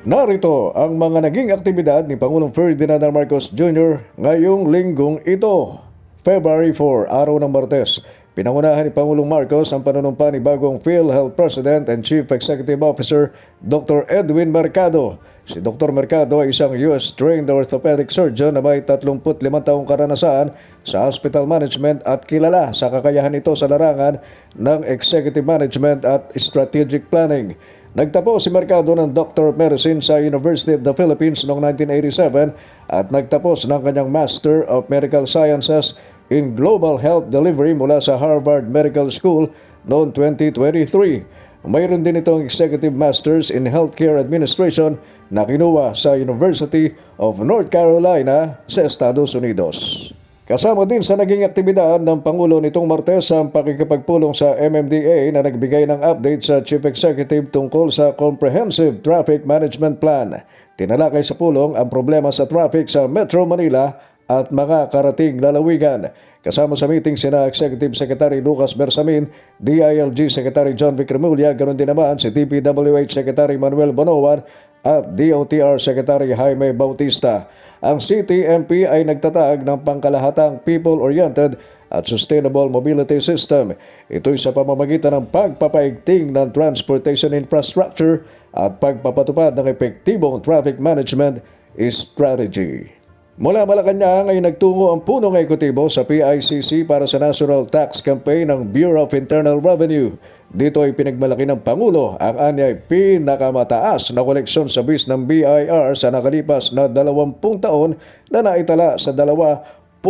Narito ang mga naging aktibidad ni Pangulong Ferdinand. Marcos Jr. ngayong linggong ito, February 4, araw ng Martes. Pinangunahan ni Pangulong Marcos ang panunumpa ni bagong PhilHealth President and Chief Executive Officer Dr. Edwin Mercado. Si Dr. Mercado ay isang US-trained orthopedic surgeon na may 35 taong karanasan sa hospital management at kilala sa kakayahan nito sa larangan ng executive management at strategic planning. Nagtapos si Mercado ng Doctor of Medicine sa University of the Philippines noong 1987 at nagtapos ng kanyang Master of Medical Sciences in Global Health Delivery mula sa Harvard Medical School noong 2023. Mayroon din itong Executive Masters in Healthcare Administration na kinuha sa University of North Carolina sa Estados Unidos. Kasama din sa naging aktibidad ng Pangulo nitong Martes ang pakikipagpulong sa MMDA na nagbigay ng update sa Chief Executive tungkol sa Comprehensive Traffic Management Plan. Tinalakay sa pulong ang problema sa traffic sa Metro Manila at mga karating lalawigan. Kasama sa meeting sina Executive Secretary Lucas Bersamin, DILG Secretary John Vic Remulla, ganoon din naman si DPWH Secretary Manuel Bonoan at DOTR Secretary Jaime Bautista. Ang CTMP ay nagtatag ng pangkalahatang people-oriented at sustainable mobility system. Ito'y sa pamamagitan ng pagpapaigting ng transportation infrastructure at pagpapatupad ng epektibong traffic management strategy. Mula Malacanang ay nagtungo ang punong ekutibo sa PICC para sa National Tax Campaign ng Bureau of Internal Revenue. Dito ay pinagmalaki ng Pangulo ang anyay pinakamataas na koleksyon sa bis ng BIR sa nakalipas na 20 taon na naitala sa 2.8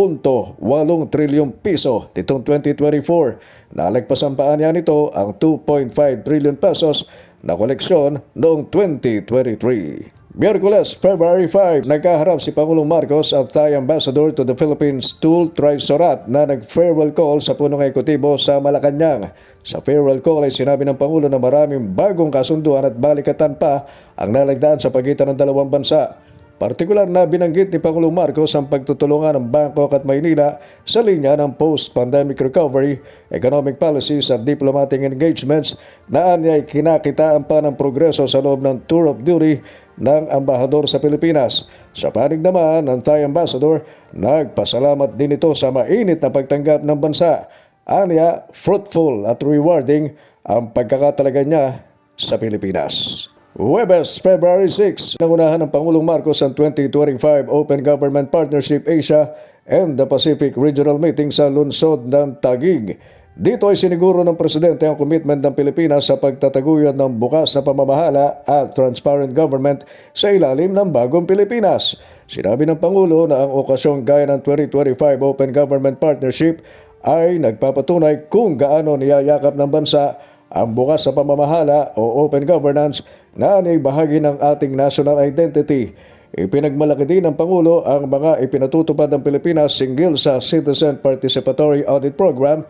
trilyong piso nitong 2024. Nalagpasan pa niya nito ang 2.5 trillion pesos na koleksyon noong 2023. Miyerkules, February 5, nagkaharap si Pangulong Marcos at Thai Ambassador to the Philippines Tul Trisorat na nag-farewell call sa punong ekutibo sa Malacanang. Sa farewell call ay sinabi ng Pangulo na maraming bagong kasunduan at balikatan pa ang nalagdaan sa pagitan ng dalawang bansa. Partikular na binanggit ni Pangulong Marcos ang pagtutulungan ng Bangkok at Maynila sa linya ng post-pandemic recovery, economic policies at diplomatic engagements na anyay kinakitaan pa ng progreso sa loob ng tour of duty ng ambahador sa Pilipinas. Sa panig naman ng Thai Ambassador, nagpasalamat din ito sa mainit na pagtanggap ng bansa. Anya, fruitful at rewarding ang pagkakatalaga niya sa Pilipinas. Webes, February 6, nangunahan ng Pangulong Marcos ang 2025 Open Government Partnership Asia and the Pacific Regional Meeting sa lungsod ng Taguig. Dito ay siniguro ng Presidente ang commitment ng Pilipinas sa pagtataguyod ng bukas na pamamahala at transparent government sa ilalim ng bagong Pilipinas. Sinabi ng Pangulo na ang okasyong gaya ng 2025 Open Government Partnership ay nagpapatunay kung gaano niyayakap ng bansa ang bukas sa pamamahala o open governance na ay bahagi ng ating national identity. Ipinagmalaki din ng Pangulo ang mga ipinatutupad ng Pilipinas singgil sa Citizen Participatory Audit Program,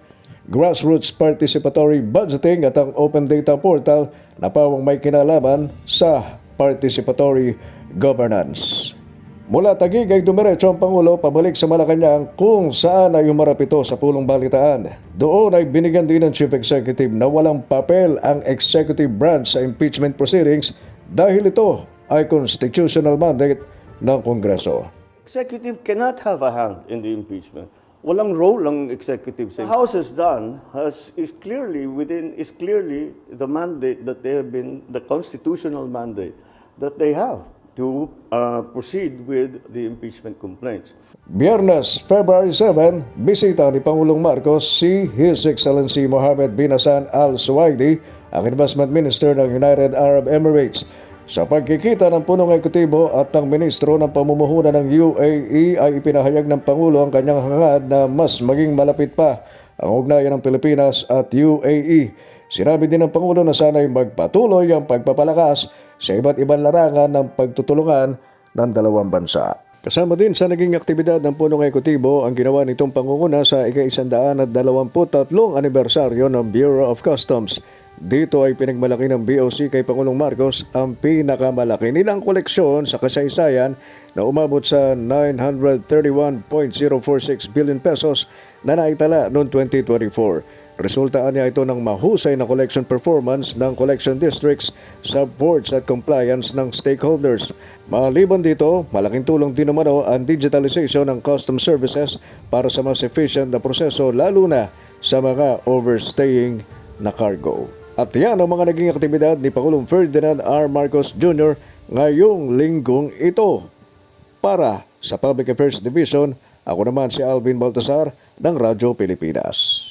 Grassroots Participatory Budgeting at ang Open Data Portal na pawang may kinalaman sa participatory governance. Mula Taguig ay dumiretso ang Pangulo pabalik sa Malacanang kung saan ay humarap ito sa pulong balitaan. Doon ay binigyan din ng Chief Executive na walang papel ang executive branch sa impeachment proceedings dahil ito ay constitutional mandate ng Kongreso. Executive cannot have a hand in the impeachment. Walang role ang executive sa The House has done has is clearly within is clearly the mandate that they have been the constitutional mandate that they have to uh, proceed with the impeachment complaints. Biyernes, February 7, bisita ni Pangulong Marcos si His Excellency Mohammed bin Hassan Al Suwaidi, ang Investment Minister ng United Arab Emirates. Sa pagkikita ng punong ekutibo at ng ministro ng pamumuhunan ng UAE ay ipinahayag ng Pangulo ang kanyang hangad na mas maging malapit pa ang ugnayan ng Pilipinas at UAE. Sinabi din ng Pangulo na sana'y magpatuloy ang pagpapalakas sa iba't ibang larangan ng pagtutulungan ng dalawang bansa. Kasama din sa naging aktibidad ng punong ekutibo ang ginawa nitong pangunguna sa ika-isandaan at dalawamputatlong anibersaryo ng Bureau of Customs. Dito ay pinagmalaki ng BOC kay Pangulong Marcos ang pinakamalaki nilang koleksyon sa kasaysayan na umabot sa 931.046 billion pesos na naitala noong 2024. Resultaan niya ito ng mahusay na collection performance ng collection districts, subboards at compliance ng stakeholders. Maliban dito, malaking tulong din naman o ang digitalization ng custom services para sa mas efficient na proseso lalo na sa mga overstaying na cargo. At yan ang mga naging aktibidad ni Pangulong Ferdinand R. Marcos Jr. ngayong linggong ito. Para sa Public Affairs Division, ako naman si Alvin Baltasar ng Radyo Pilipinas.